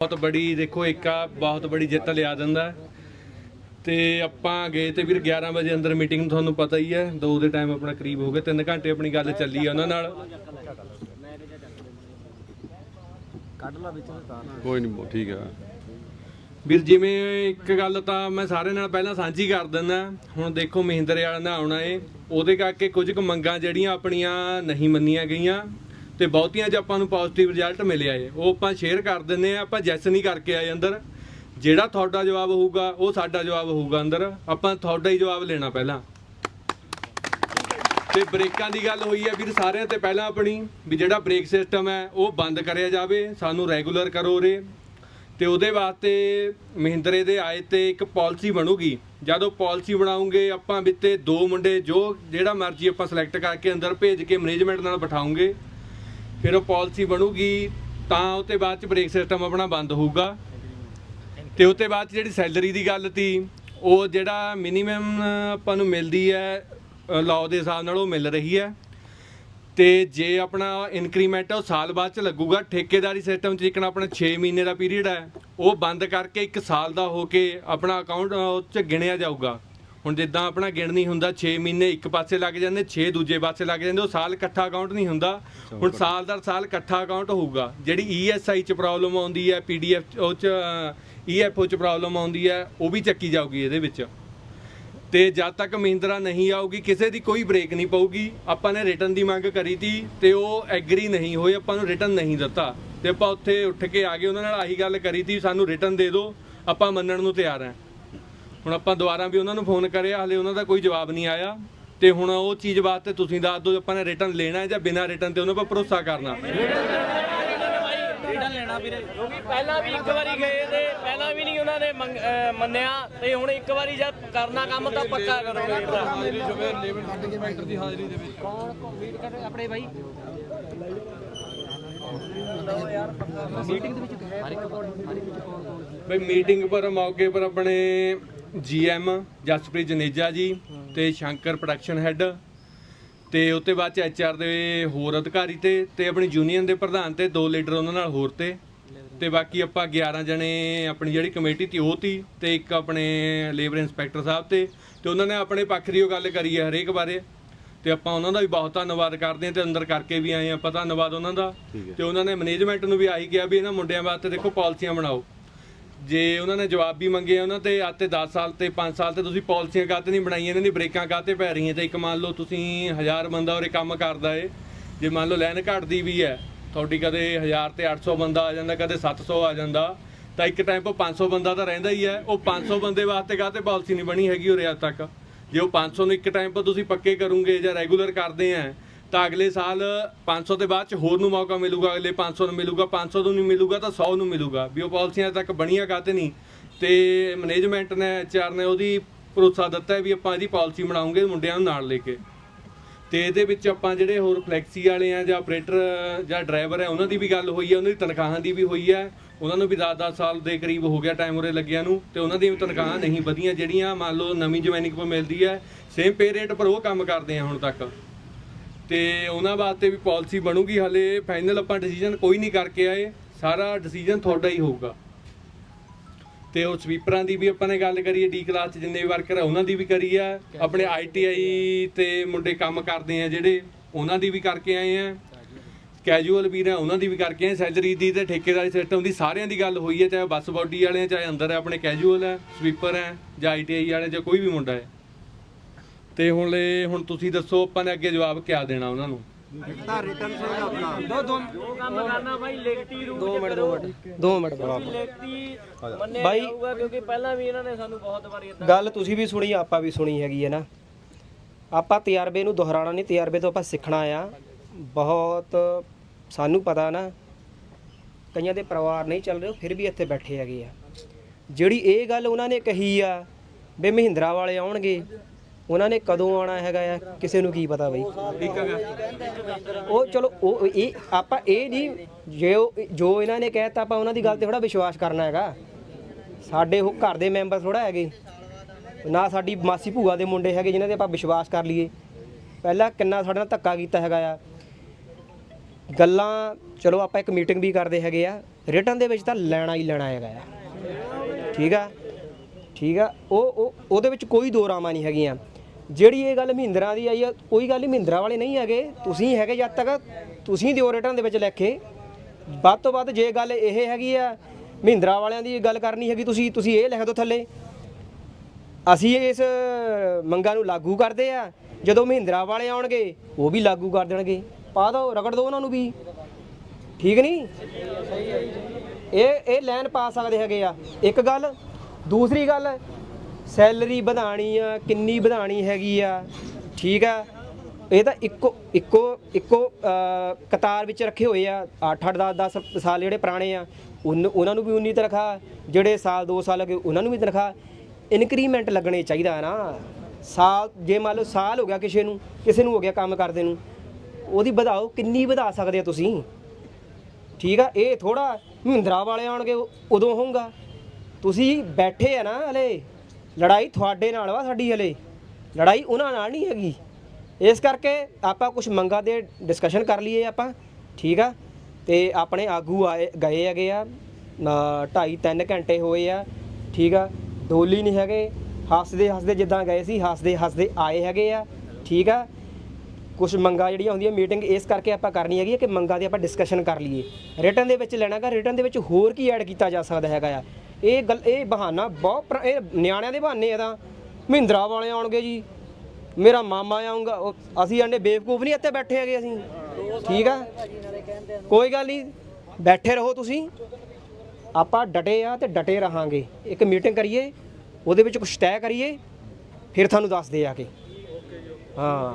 ਬਹੁਤ ਬੜੀ ਦੇਖੋ ਏਕਾ ਬਹੁਤ ਬੜੀ ਜਿੱਤ ਲਿਆ ਦਿੰਦਾ। ਤੇ ਆਪਾਂ ਗਏ ਤੇ ਵੀਰ 11 ਵਜੇ ਅੰਦਰ ਮੀਟਿੰਗ ਤੁਹਾਨੂੰ ਪਤਾ ਹੀ ਹੈ 2 ਦੇ ਟਾਈਮ ਆਪਣਾ ਕਰੀਬ ਹੋ ਗਏ 3 ਘੰਟੇ ਆਪਣੀ ਗੱਲ ਚੱਲੀ ਆ ਉਹਨਾਂ ਨਾਲ। ਕੋਈ ਨਹੀਂ ਠੀਕ ਹੈ ਵੀਰ ਜਿਵੇਂ ਇੱਕ ਗੱਲ ਤਾਂ ਮੈਂ ਸਾਰੇ ਨਾਲ ਪਹਿਲਾਂ ਸਾਂਝੀ ਕਰ ਦਿੰਦਾ ਹੁਣ ਦੇਖੋ ਮਹਿੰਦਰੇ ਵਾਲਾ ਨਾ ਆਉਣਾ ਏ ਉਹਦੇ ਕਰਕੇ ਕੁਝ ਕੁ ਮੰਗਾਂ ਜਿਹੜੀਆਂ ਆਪਣੀਆਂ ਨਹੀਂ ਮੰਨੀਆਂ ਗਈਆਂ। ਤੇ ਬਹੁਤੀਆਂ 'ਚ ਆਪਾਂ ਨੂੰ ਪੋਜ਼ਿਟਿਵ ਰਿਜ਼ਲਟ ਮਿਲਿਆ ਏ ਉਹ ਆਪਾਂ ਸ਼ੇਅਰ ਕਰ ਦਿੰਨੇ ਆ, ਆਪਾਂ ਜੈਸ ਨਹੀਂ ਕਰਕੇ ਆਏ ਅੰਦਰ। ਜਿਹੜਾ ਤੁਹਾਡਾ ਜਵਾਬ ਹੋਊਗਾ, ਉਹ ਸਾਡਾ ਜਵਾਬ ਹੋਊਗਾ ਅੰਦਰ। ਆਪਾਂ ਤੁਹਾਡਾ ਹੀ ਜਵਾਬ ਲੈਣਾ ਪਹਿਲਾਂ। ਤੇ ਬ੍ਰੇਕਾਂ ਦੀ ਗੱਲ ਹੋਈ ਹੈ ਵੀਰ ਸਾਰਿਆਂ ਤੇ ਪਹਿਲਾਂ ਆਪਣੀ, ਵੀ ਜਿਹੜਾ ਬ੍ਰੇਕ ਸਿਸਟਮ ਹੈ, ਉਹ ਬੰਦ ਕਰਿਆ ਜਾਵੇ, ਸਾਨੂੰ ਰੈਗੂਲਰ ਕਰੋ ਰੇ ਤੇ ਉਹਦੇ ਵਾਸਤੇ ਮਹਿੰਦਰੇ ਦੇ ਆਏ ਤੇ ਇੱਕ ਪਾਲਿਸੀ ਬਣੂਗੀ। ਜਦੋਂ ਪਾਲਿਸੀ ਬਣਾਉਂਗੇ, ਆਪਾਂ ਵਿੱਤੇ ਦੋ ਮੁੰਡੇ ਜੋ ਜਿਹੜਾ ਮਰਜ਼ੀ ਆਪਾਂ ਸਿਲੈਕਟ ਕਰਕੇ ਅੰਦਰ ਭੇਜ ਕੇ ਮੈਨੇਜਮੈਂਟ ਨਾਲ ਬਿਠਾਉਂਗੇ। ਫਿਰ ਉਹ ਪਾਲਿਸੀ ਬਣੂਗੀ, ਤਾਂ ਉਹ ਤੇ ਬਾਅਦ ਚ ਬ੍ਰੇਕ ਸਿਸਟਮ ਆਪਣਾ ਬੰਦ ਹੋਊਗਾ। ਤੇ ਉਹ ਤੇ ਬਾਅਦ 'ਚ ਜਿਹੜੀ ਸੈਲਰੀ ਦੀ ਗੱਲ ਤੀ, ਉਹ ਜਿਹੜਾ ਮਿਨੀਮਮ ਆਪਾਂ ਨੂੰ ਮਿਲਦੀ ਹੈ ਲਾਅ ਦੇ ਹਿਸਾਬ ਨਾਲ ਉਹ ਮਿਲ ਰਹੀ ਹੈ। ਤੇ ਜੇ ਆਪਣਾ ਇਨਕਰੀਮੈਂਟ ਉਹ ਸਾਲ ਬਾਅਦ ਚ ਲੱਗੂਗਾ। ਠੇਕੇਦਾਰੀ ਸਿਸਟਮ ਚ ਜਿੱਕਣਾ ਆਪਣਾ 6 ਮਹੀਨੇ ਦਾ ਪੀਰੀਅਡ ਹੈ। ਉਹ ਬੰਦ ਕਰਕੇ 1 ਸਾਲ ਦਾ ਹੋ ਕੇ ਆਪਣਾ ਅਕਾਊਂਟ ਉਹ ਚ ਗਿਣਿਆ ਜਾਊਗਾ। ਹੁਣ ਜਿੱਦਾਂ ਆਪਣਾ ਗਿਣਨੀ ਹੁੰਦਾ 6 ਮਹੀਨੇ ਇੱਕ ਪਾਸੇ ਲੱਗ ਜਾਂਦੇ 6 ਦੂਜੇ ਪਾਸੇ ਲੱਗ ਜਾਂਦੇ ਉਹ ਸਾਲ ਇਕੱਠਾ ਅਕਾਊਂਟ ਨਹੀਂ ਹੁੰਦਾ। ਹੁਣ ਸਾਲ ਦਰ ਸਾਲ ਇਕੱਠਾ ਅਕਾਊਂਟ ਹੋਊਗਾ। ਜਿਹੜੀ ਈਐਸਆਈ ਚ ਪ੍ਰੋਬਲਮ ਆਉਂਦੀ ਹੈ ਪੀਡੀਐਫ ਉਹ ਚ ਈਐਫਓ ਚ ਪ੍ਰੋਬਲਮ ਆਉਂਦੀ ਹੈ ਉਹ ਵੀ ਚੱਕੀ ਜਾਊਗੀ ਇਹਦੇ ਵਿੱਚ। ਤੇ ਜਦ ਤੱਕ ਮਹਿੰਦਰਾ ਨਹੀਂ ਆਊਗੀ ਕਿਸੇ ਦੀ ਕੋਈ ਬ੍ਰੇਕ ਨਹੀਂ ਪਊਗੀ। ਆਪਾਂ ਨੇ ਰਿਟਰਨ ਦੀ ਮੰਗ ਕਰੀ ਤੀ ਤੇ ਉਹ ਐਗਰੀ ਨਹੀਂ ਹੋਏ ਆਪਾਂ ਨੂੰ ਰਿਟਰਨ ਨਹੀਂ ਦਿੱਤਾ। ਤੇ ਆਪਾਂ ਉੱਥੇ ਉੱਠ ਕੇ ਆ ਗਏ ਉਹਨਾਂ ਨਾਲ ਆਹੀ ਗੱਲ ਕਰੀ ਤੀ ਸਾਨੂੰ ਰਿਟਰਨ ਦੇ ਦਿਓ ਆਪਾਂ ਮੰਨਣ ਨੂੰ ਤਿਆਰ ਹਾਂ। ਹੁਣ ਆਪਾਂ ਦੁਬਾਰਾ ਵੀ ਉਹਨਾਂ ਨੂੰ ਫੋਨ ਕਰਿਆ ਹਲੇ ਉਹਨਾਂ ਦਾ ਕੋਈ ਜਵਾਬ ਨਹੀਂ ਆਇਆ। ਤੇ ਹੁਣ ਉਹ ਚੀਜ਼ ਵਾਸਤੇ ਤੁਸੀਂ ਦੱਸ ਦਿਓ ਆਪਾਂ ਨੇ ਰਿਟਰਨ ਲੈਣਾ ਹੈ ਜਾਂ ਬਿਨਾਂ ਰਿਟਰਨ ਤੇ ਉਹਨਾਂ ਪਰ ਭਰੋਸਾ ਕਰਨਾ? ਰਿਟਰਨ ਲੈਣਾ ਵੀਰੇ। ਕਿਉਂਕਿ ਪਹਿਲਾਂ ਵੀ ਇੱਕ ਵਾਰੀ ਗਏ ਤੇ ਪਹਿਲਾਂ ਵੀ ਨਹੀਂ ਉਹਨਾਂ ਨੇ ਮੰਗ- ਅਹ ਮੰਨਿਆ ਤੇ ਹੁਣ ਇੱਕ ਵਾਰੀ ਜਦ ਕਰਨਾ ਕੰਮ ਤਾਂ ਪੱਕਾ ਕਰੋਗੇ ਆਪਣੇ ਭਾਈ ਬਈ ਮੀਟਿੰਗ ਪਰ ਮੌਕੇ ਪਰ ਆਪਣੇ ਜੀਐਮ ਜਸਪ੍ਰੀਤ ਜਨੇਜਾ ਜੀ ਤੇ ਸ਼ੰਕਰ ਪ੍ਰੋਡਕਸ਼ਨ ਹੈੱਡ ਤੇ ਉੱਤੇ ਬਾਅਦ ਚ ਐਚਆਰ ਦੇ ਹੋਰ ਅਧਿਕਾਰੀ ਤੇ ਤੇ ਆਪਣੀ ਯੂਨੀਅਨ ਦੇ ਪ੍ਰਧਾਨ ਤੇ ਦੋ ਲੀਡਰ ਉਹਨਾਂ ਨਾਲ ਹੋਰ ਤੇ। ਤੇ ਬਾਕੀ ਆਪਾਂ 11 ਜਣੇ ਆਪਣੀ ਜਿਹੜੀ ਕਮੇਟੀ ਤੀ ਉਹ ਤੀ ਤੇ ਇੱਕ ਆਪਣੇ ਲੇਬਰ ਇੰਸਪੈਕਟਰ ਸਾਹਿਬ ਤੇ ਤੇ ਉਹਨਾਂ ਨੇ ਆਪਣੇ ਪੱਖ ਦੀ ਉਹ ਗੱਲ ਕਰੀ ਹੈ ਹਰੇਕ ਬਾਰੇ। ਤੇ ਆਪਾਂ ਉਹਨਾਂ ਦਾ ਵੀ ਬਹੁਤ ਧੰਨਵਾਦ ਕਰਦੇ ਹਾਂ ਤੇ ਅੰਦਰ ਕਰਕੇ ਵੀ ਆਏ ਆਪਾਂ ਧੰਨਵਾਦ ਉਹਨਾਂ ਦਾ। ਤੇ ਉਹਨਾਂ ਨੇ ਮੈਨੇਜਮੈਂਟ ਨੂੰ ਵੀ ਆਹੀ ਕਿਹਾ ਵੀ ਇਹਨਾਂ ਮੁੰਡਿਆਂ ਵਾਸਤੇ ਦੇਖੋ ਪਾਲਿਸੀਆਂ ਬਣਾਓ। ਜੇ ਉਹਨਾਂ ਨੇ ਜਵਾਬ ਵੀ ਮੰਗੇ ਉਹਨਾਂ ਤੇ ਆਤੇ 10 ਸਾਲ ਤੇ 5 ਸਾਲ ਤੇ ਤੁਸੀਂ ਪਾਲਿਸੀਆਂ ਕਾਤੇ ਨਹੀਂ ਬਣਾਈਆਂ? ਇਹਨਾਂ ਦੀ ਬ੍ਰੇਕਾਂ ਕਾਤੇ ਪੈ ਰਹੀਆਂ? ਤੇ ਇੱਕ ਮੰਨ ਲਓ ਤੁਸੀਂ 1000 ਬੰਦਾ ਉਰੇ ਕੰਮ ਕਰਦਾ ਏ, ਜੇ ਮੰਨ ਲਓ ਲਾਈਨ ਘਟਦੀ ਵੀ ਹੈ, ਤੁਹਾਡੀ ਕਦੇ 1000 ਤੇ 800 ਬੰਦਾ ਆ ਜਾਂਦਾ, ਕਦੇ 700 ਆ ਜਾਂਦਾ, ਤਾਂ ਇੱਕ ਟਾਈਮ 'ਤੇ 500 ਬੰਦਾ ਤਾਂ ਰਹਿੰਦਾ ਹੀ ਹੈ। ਉਹ 500 ਬੰਦੇ ਵਾਸਤੇ ਕਾਤੇ ਪਾਲਿਸੀ ਨਹੀਂ ਬਣੀ ਹੈਗੀ ਉਰੇ ਅੱਜ ਤੱਕ? ਜੇ ਉਹ 500 ਨੂੰ ਇੱਕ ਟਾਈਮ 'ਤੇ ਤੁਸੀਂ ਪੱਕੇ ਕਰੋਗੇ ਜਾਂ ਰੈਗੂਲਰ ਕਰਦੇ ਆ ਤਾਂ ਅਗਲੇ ਸਾਲ 500 ਦੇ ਬਾਅਦ ਚ ਹੋਰ ਨੂੰ ਮੌਕਾ ਮਿਲੂਗਾ, ਅਗਲੇ 500 ਨੂੰ ਮਿਲੂਗਾ 500 ਨੂੰ ਨਹੀਂ ਮਿਲੂਗਾ ਤਾਂ 100 ਨੂੰ ਮਿਲੂਗਾ। ਵੀ ਉਹ ਪਾਲਿਸੀਆਂ ਅਜੇ ਤੱਕ ਬਣੀਆਂ ਕਾਤੇ ਨਹੀਂ? ਤੇ ਮੈਨੇਜਮੈਂਟ ਨੇ ਐਚਆਰ ਨੇ ਉਹਦੀ ਭਰੋਸਾ ਦਿੱਤਾ ਹੈ ਵੀ ਆਪਾਂ ਇਹਦੀ ਪਾਲਿਸੀ ਬਣਾਉਂਗੇ ਮੁੰਡਿਆਂ ਨੂੰ ਨਾਲ ਲੈ ਕੇ। ਤੇ ਇਹਦੇ ਵਿੱਚ ਆਪਾਂ ਜਿਹੜੇ ਹੋਰ ਫਲੈਕਸੀ ਵਾਲੇ ਆ ਜਾਂ ਆਪਰੇਟਰ ਜਾਂ ਡਰਾਈਵਰ ਹੈ ਉਹਨਾਂ ਦੀ ਵੀ ਗੱਲ ਹੋਈ ਹੈ ਉਹਨਾਂ ਦੀ ਤਨਖਾਹਾਂ ਦੀ ਵੀ ਹੋਈ ਹੈ ਉਹਨਾਂ ਨੂੰ ਵੀ 10-10 ਸਾਲ ਦੇ ਕਰੀਬ ਹੋ ਗਿਆ ਟਾਈਮ ਉਰੇ ਲੱਗਿਆ ਨੂੰ ਤੇ ਉਹਨਾਂ ਦੀਆਂ ਵੀ ਤਨਖਾਹਾਂ ਨਹੀਂ ਵਧੀਆਂ, ਜਿਹੜੀਆਂ ਮੰਨ ਲਓ ਨਵੀਂ ਜੁਆਇਨਿੰਗ ਪਰ ਮਿਲਦੀ ਹੈ ਸੇਮ ਪੇ ਰੇਟ ਪਰ ਉਹ ਕੰਮ ਕਰਦੇ ਆ ਹੁਣ ਤੱਕ। ਤੇ ਉਹਨਾਂ ਵਾਸਤੇ ਵੀ ਪਾਲਿਸੀ ਬਣੂਗੀ, ਹਲੇ ਫਾਈਨਲ ਆਪਾਂ ਡਿਸੀਜਨ ਕੋਈ ਨਹੀਂ ਕਰਕੇ ਆਏ, ਸਾਰਾ ਡਿਸੀਜਨ ਤੁਹਾਡਾ ਹੀ ਹੋਊਗਾ। ਤੇ ਉਹ ਸਵੀਪਰਾਂ ਦੀ ਵੀ ਆਪਾਂ ਨੇ ਗੱਲ ਕਰੀ ਹੈ ਡੀ ਕਲਾਸ ਚ ਜਿੰਨੇ ਵੀ ਵਰਕਰ ਆ, ਉਹਨਾਂ ਦੀ ਵੀ ਕਰੀ ਆ। ਆਪਣੇ ਆਈਟੀਆਈ ਤੇ ਮੁੰਡੇ ਕੰਮ ਕਰਦੇ ਆ ਜਿਹੜੇ, ਉਹਨਾਂ ਦੀ ਵੀ ਕਰਕੇ ਆਏ ਆ। ਕੈਜੂਅਲ ਵੀਰ ਆ ਉਹਨਾਂ ਦੀ ਵੀ ਕਰਕੇ ਆਏ ਸੈਲਰੀ ਦੀ ਤੇ ਠੇਕੇਦਾਰੀ ਸਿਸਟਮ ਦੀ ਸਾਰਿਆਂ ਦੀ ਗੱਲ ਹੋਈ ਹੈ ਚਾਹੇ ਬੱਸ ਬਾਡੀ ਵਾਲੇ ਆ ਚਾਹੇ ਅੰਦਰ ਆ, ਆਪਣੇ ਕੈਜੂਅਲ ਆ ਸਵੀਪਰ ਆ, ਜਾਂ ਆਈਟੀਆਈ ਵਾਲੇ ਜਾਂ ਕੋਈ ਵੀ ਮੁੰਡਾ ਹੈ ਤੇ ਹੁਣ ਲੈ ਹੁਣ ਤੁਸੀਂ ਦੱਸੋ ਆਪਾਂ ਨੇ ਅੱਗੇ ਜਵਾਬ ਕਿਆ ਦੇਣਾ ਉਹਨਾਂ ਨੂੰ? ਜੋ ਕੰਮ ਕਰਨਾ ਭਾਈ ਲਿਖਤੀ ਰੂਪ 2 ਮਿੰਟ 2 ਮਿੰਟ 2 ਮਿੰਟ ਬਾਅਦ ਲਿਖਤੀ ਮੰਨਿਆ ਬਾਈ- ਜਾਊਗਾ ਕਿਉਂਕਿ ਪਹਿਲਾਂ ਵੀ ਇਹਨਾਂ ਨੇ ਸਾਨੂੰ ਬਹੁਤ ਵਾਰੀ ਇਦਾਂ ਗੱਲ ਤੁਸੀਂ ਵੀ ਸੁਣੀ ਆਪਾਂ ਵੀ ਸੁਣੀ ਹੈਗੀ ਹੈ ਨਾ। ਆਪਾਂ ਤਜਰਬੇ ਨੂੰ ਦੁਹਰਾਉਣਾ ਨਹੀਂ ਤਜਰਬੇ ਤੋਂ ਆਪਾਂ ਸਿੱਖਣਾ ਆ। ਬਹੁਤ ਸਾਨੂੰ ਪਤਾ ਨਾ ਕਈਆਂ ਦੇ ਪਰਿਵਾਰ ਨਹੀਂ ਚੱਲ ਰਹੇ ਫਿਰ ਵੀ ਇੱਥੇ ਬੈਠੇ ਹੈਗੇ ਆ। ਜਿਹੜੀ ਇਹ ਗੱਲ ਉਹਨਾਂ ਨੇ ਕਹੀ ਆ ਵੀ ਮਹਿੰਦਰਾ ਵਾਲੇ ਆਉਣਗੇ ਉਹਨਾਂ ਨੇ ਕਦੋਂ ਆਉਣਾ ਹੈਗਾ ਆ? ਕਿਸੇ ਨੂੰ ਕੀ ਪਤਾ ਬਈ? ਉਹ ਚਲੋ ਉਹ ਇਹ ਆਪਾਂ ਇਹ ਨਹੀਂ ਜੇ ਉਹ- ਜੋ ਇਹਨਾਂ ਨੇ ਕਹਿਤਾ ਆਪਾਂ ਉਹਨਾਂ ਦੀ ਗੱਲ ਤੇ ਥੋੜਾ ਵਿਸ਼ਵਾਸ ਕਰਨਾ ਹੈਗਾ। ਸਾਡੇ ਉਹ ਘਰ ਦੇ ਮੈਂਬਰ ਥੋੜਾ ਹੈਗੇ। ਨਾ ਸਾਡੀ ਮਾਸੀ ਭੂਆ ਦੇ ਮੁੰਡੇ ਹੈਗੇ ਜਿਨ੍ਹਾਂ ਤੇ ਆਪਾਂ ਵਿਸ਼ਵਾਸ ਕਰ ਲਈਏ। ਪਹਿਲਾਂ ਕਿੰਨਾ ਸਾਡੇ ਨਾਲ ਧੱਕਾ ਕੀਤਾ ਹੈਗਾ ਆ। ਗੱਲਾਂ ਚਲੋ ਆਪਾਂ ਇੱਕ ਮੀਟਿੰਗ ਵੀ ਕਰਦੇ ਹੈਗੇ ਆ। ਰਿਟਰਨ ਦੇ ਵਿੱਚ ਤਾਂ ਲੈਣਾ ਹੀ ਲੈਣਾ ਹੈਗਾ ਆ। ਠੀਕ ਆ? ਠੀਕ ਆ? ਉਹ ਉਹ ਉਹਦੇ ਵਿੱਚ ਕੋਈ ਦੋ ਰਾਮਾਂ ਨਹੀਂ ਹੈਗੀਆਂ। ਜਿਹੜੀ ਇਹ ਗੱਲ ਮਹਿੰਦਰਾ ਦੀ ਆਈ ਆ, ਕੋਈ ਗੱਲ ਨਹੀਂ, ਮਹਿੰਦਰਾ ਵਾਲੇ ਨਹੀਂ ਹੈਗੇ। ਤੁਸੀਂ ਹੈਗੇ ਜਦ ਤੱਕ, ਤੁਸੀਂ ਦਿਓ ਰੇਟਾਂ ਦੇ ਵਿੱਚ ਲੈ ਕੇ। ਵੱਧ ਤੋਂ ਵੱਧ ਜੇ ਗੱਲ ਇਹ ਹੈਗੀ ਆ, ਮਹਿੰਦਰਾ ਵਾਲਿਆਂ ਦੀ ਗੱਲ ਕਰਨੀ ਹੈਗੀ, ਤੁਸੀਂ ਤੁਸੀਂ ਇਹ ਲਿਖ ਦਿਓ ਥੱਲੇ। ਅਸੀਂ ਇਸ ਮੰਗਾਂ ਨੂੰ ਲਾਗੂ ਕਰਦੇ ਆ। ਜਦੋਂ ਮਹਿੰਦਰਾ ਵਾਲੇ ਆਉਣਗੇ, ਉਹ ਵੀ ਲਾਗੂ ਕਰ ਦੇਣਗੇ। ਪਾ ਦਿਓ ਰਗੜ ਦਿਓ ਉਹਨਾਂ ਨੂੰ ਵੀ। ਠੀਕ ਨਹੀਂ? ਇਹ ਇਹ ਲਾਈਨ ਪਾ ਸਕਦੇ ਹੈਗੇ ਆ। ਇੱਕ ਗੱਲ, ਦੂਸਰੀ ਗੱਲ ਸੈਲਰੀ ਵਧਾਣੀ ਆ, ਕਿੰਨੀ ਵਧਾਣੀ ਹੈਗੀ ਆ, ਠੀਕ ਆ? ਇਹ ਤਾਂ ਇੱਕੋ ਇੱਕੋ ਇੱਕੋ ਕਤਾਰ ਵਿੱਚ ਰੱਖੇ ਹੋਏ ਆ। 8 8 10 10 ਸਾਲ ਜਿਹੜੇ ਪੁਰਾਣੇ ਆ, ਉਨ- ਉਹਨਾਂ ਨੂੰ ਵੀ ਉਨੀ ਤਨਖਾਹ, ਜਿਹੜੇ ਸਾਲ 2 ਸਾਲ ਅਗੇ, ਉਹਨਾਂ ਨੂੰ ਵੀ ਤਨਖਾਹ। ਇਨਕਰੀਮੈਂਟ ਲੱਗਣੇ ਚਾਹੀਦਾ ਹੈ ਨਾ। ਸਾਲ, ਜੇ ਮੰਨ ਲਓ ਸਾਲ ਹੋ ਗਿਆ ਕਿਸੇ ਨੂੰ ਕਿਸੇ ਨੂੰ ਹੋ ਗਿਆ ਕੰਮ ਕਰਦੇ ਨੂੰ, ਉਹਦੀ ਵਧਾਓ ਕਿੰਨੀ ਵਧਾ ਸਕਦੇ ਆ ਤੁਸੀਂ? ਠੀਕ ਆ? ਇਹ ਥੋੜਾ ਮਹਿੰਦਰਾ ਵਾਲੇ ਆਉਣਗੇ, ਉਦੋਂ ਹੋਊਗਾ। ਤੁਸੀਂ ਬੈਠੇ ਆ ਨਾ ਹਲੇ। ਲੜਾਈ ਤੁਹਾਡੇ ਨਾਲ ਵਾ ਸਾਡੀ ਹਲੇ। ਲੜਾਈ ਉਹਨਾਂ ਨਾਲ ਨਹੀਂ ਹੈਗੀ। ਇਸ ਕਰਕੇ ਆਪਾਂ ਕੁਝ ਮੰਗਾਂ ਦੇ ਡਿਸਕਸ਼ਨ ਕਰ ਲਈਏ ਆਪਾਂ, ਠੀਕ ਆ? ਤੇ ਆਪਣੇ ਆਗੂ ਆਏ, ਗਏ ਹੈਗੇ ਆ, ਨਾ 2.5 3 ਘੰਟੇ ਹੋਏ ਆ, ਠੀਕ ਆ? ਡੋਲੀ ਨਹੀਂ ਹੈਗੇ, ਹੱਸਦੇ ਹੱਸਦੇ ਜਿੱਦਾਂ ਗਏ ਸੀ, ਹੱਸਦੇ ਹੱਸਦੇ ਆਏ ਹੈਗੇ ਆ, ਠੀਕ ਆ? ਕੁਝ ਮੰਗਾਂ ਜਿਹੜੀਆਂ ਹੁੰਦੀਆਂ ਮੀਟਿੰਗ ਇਸ ਕਰਕੇ ਆਪਾਂ ਕਰਨੀ ਹੈਗੀ ਹੈ ਕਿ ਮੰਗਾਂ ਦੀ ਆਪਾਂ ਡਿਸਕਸ਼ਨ ਕਰ ਲਈਏ। ਰਿਟਰਨ ਦੇ ਵਿੱਚ ਲੈਣਾਗਾ ਰਿਟਰਨ ਦੇ ਵਿੱਚ ਹੋਰ ਕੀ ਐਡ ਕੀਤਾ ਜਾ ਸਕਦਾ ਹੈਗਾ ਆ? ਇਹ ਗੱਲ ਇਹ ਬਹਾਨਾ ਬਹੁਤ ਪੁਰਾ- ਇਹ ਨਿਆਣਿਆਂ ਦੇ ਬਹਾਨੇ ਆ ਤਾਂ। ਮਹਿੰਦਰਾ ਵਾਲੇ ਆਉਣਗੇ ਜੀ। ਮੇਰਾ ਮਾਮਾ ਆਊਗਾ, ਉਹ- ਅਸੀਂ ਆਂਡੇ ਬੇਵਕੂਫ ਨਹੀਂ ਇੱਥੇ ਬੈਠੇ ਹੈਗੇ ਅਸੀਂ। ਠੀਕ ਆ? ਕੋਈ ਗੱਲ ਨਹੀਂ, ਬੈਠੇ ਰਹੋ ਤੁਸੀਂ। ਆਪਾਂ ਡਟੇ ਆ ਤੇ ਡਟੇ ਰਹਾਂਗੇ। ਇੱਕ ਮੀਟਿੰਗ ਕਰੀਏ, ਉਹਦੇ ਵਿੱਚ ਕੁਝ ਤੈਅ ਕਰੀਏ, ਫਿਰ ਤੁਹਾਨੂੰ ਦੱਸਦੇ ਆ ਕੇ। ਹਾਂ।